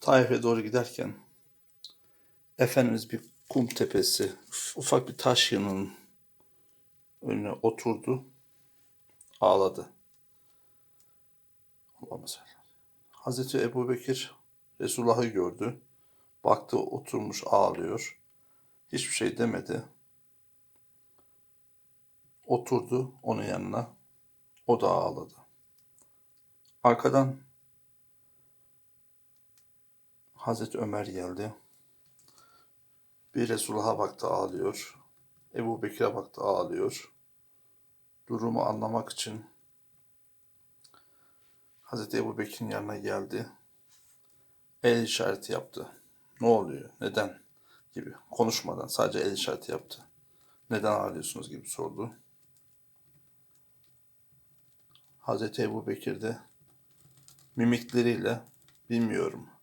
Taif'e doğru giderken Efendimiz bir kum tepesi, ufak bir taş yığının önüne oturdu, ağladı. Allah'ım salli. Hazreti Ebu Bekir Resulullah'ı gördü. Baktı oturmuş ağlıyor. Hiçbir şey demedi. Oturdu onun yanına. O da ağladı. Arkadan Hazreti Ömer geldi. Bir Resulullah'a baktı ağlıyor. Ebu Bekir'e baktı ağlıyor. Durumu anlamak için Hazreti Ebu Bekir'in yanına geldi. El işareti yaptı. Ne oluyor? Neden? Gibi. Konuşmadan sadece el işareti yaptı. Neden ağlıyorsunuz gibi sordu. Hazreti Ebu Bekir de mimikleriyle bilmiyorum.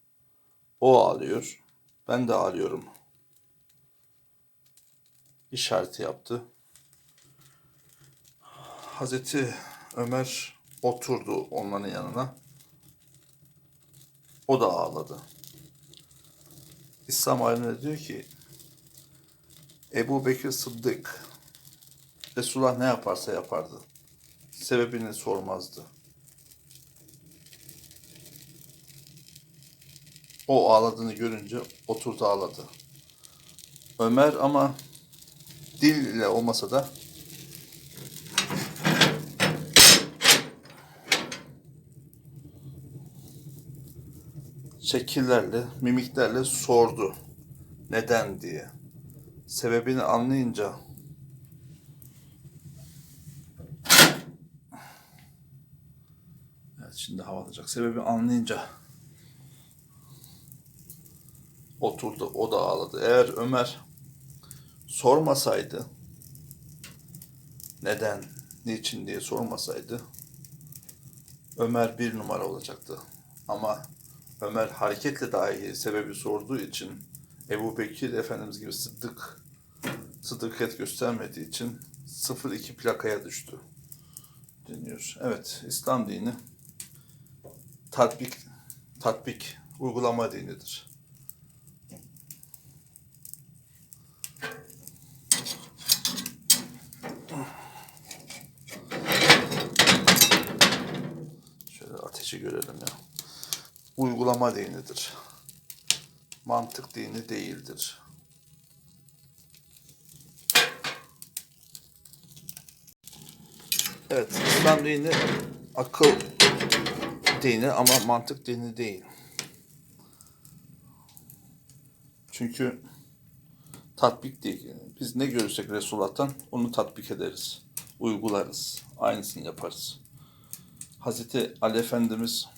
O ağlıyor. Ben de ağlıyorum. İşareti yaptı. Hazreti Ömer oturdu onların yanına. O da ağladı. İslam alimleri diyor ki Ebu Bekir Sıddık Resulullah ne yaparsa yapardı. Sebebini sormazdı. O ağladığını görünce oturdu ağladı. Ömer ama dil ile olmasa da şekillerle, mimiklerle sordu. Neden diye. Sebebini anlayınca Evet şimdi hava alacak. Sebebi anlayınca oturdu. O da ağladı. Eğer Ömer sormasaydı neden, niçin diye sormasaydı Ömer bir numara olacaktı. Ama Ömer hareketle dahi sebebi sorduğu için Ebu Bekir Efendimiz gibi sıddık sıddıkiyet göstermediği için 0-2 plakaya düştü deniyor. Evet, İslam dini tatbik tatbik uygulama dinidir. Ateşi görelim ya. Uygulama dinidir. Mantık dini değildir. Evet, İslam dini akıl dini ama mantık dini değil. Çünkü tatbik değil. Biz ne görürsek Resulullah'tan onu tatbik ederiz. Uygularız. Aynısını yaparız. Hazreti Ali Efendimiz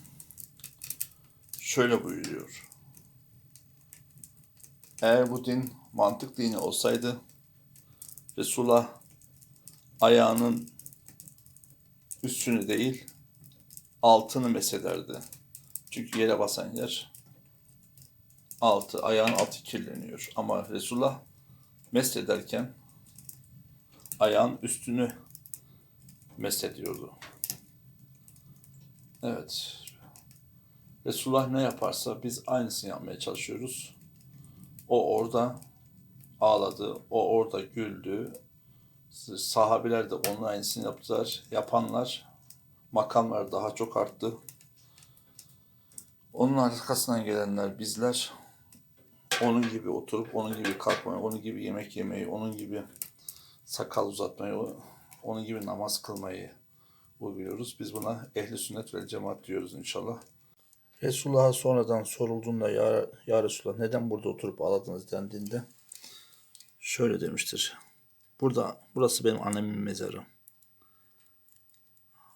şöyle buyuruyor. Eğer bu din mantık dini olsaydı Resulullah ayağının üstünü değil altını mesederdi. Çünkü yere basan yer altı, ayağın altı kirleniyor. Ama Resulullah mesederken ayağın üstünü mesediyordu. Evet. Resulullah ne yaparsa biz aynısını yapmaya çalışıyoruz. O orada ağladı, o orada güldü. Sahabeler de onun aynısını yaptılar. Yapanlar, makamlar daha çok arttı. Onun arkasından gelenler bizler onun gibi oturup, onun gibi kalkmayı, onun gibi yemek yemeyi, onun gibi sakal uzatmayı, onun gibi namaz kılmayı uyguluyoruz. Biz buna ehli sünnet ve cemaat diyoruz inşallah. Resulullah'a sonradan sorulduğunda ya, ya Resulullah neden burada oturup ağladınız dendiğinde şöyle demiştir. Burada, burası benim annemin mezarı.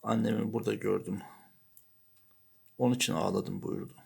Annemi burada gördüm. Onun için ağladım buyurdu.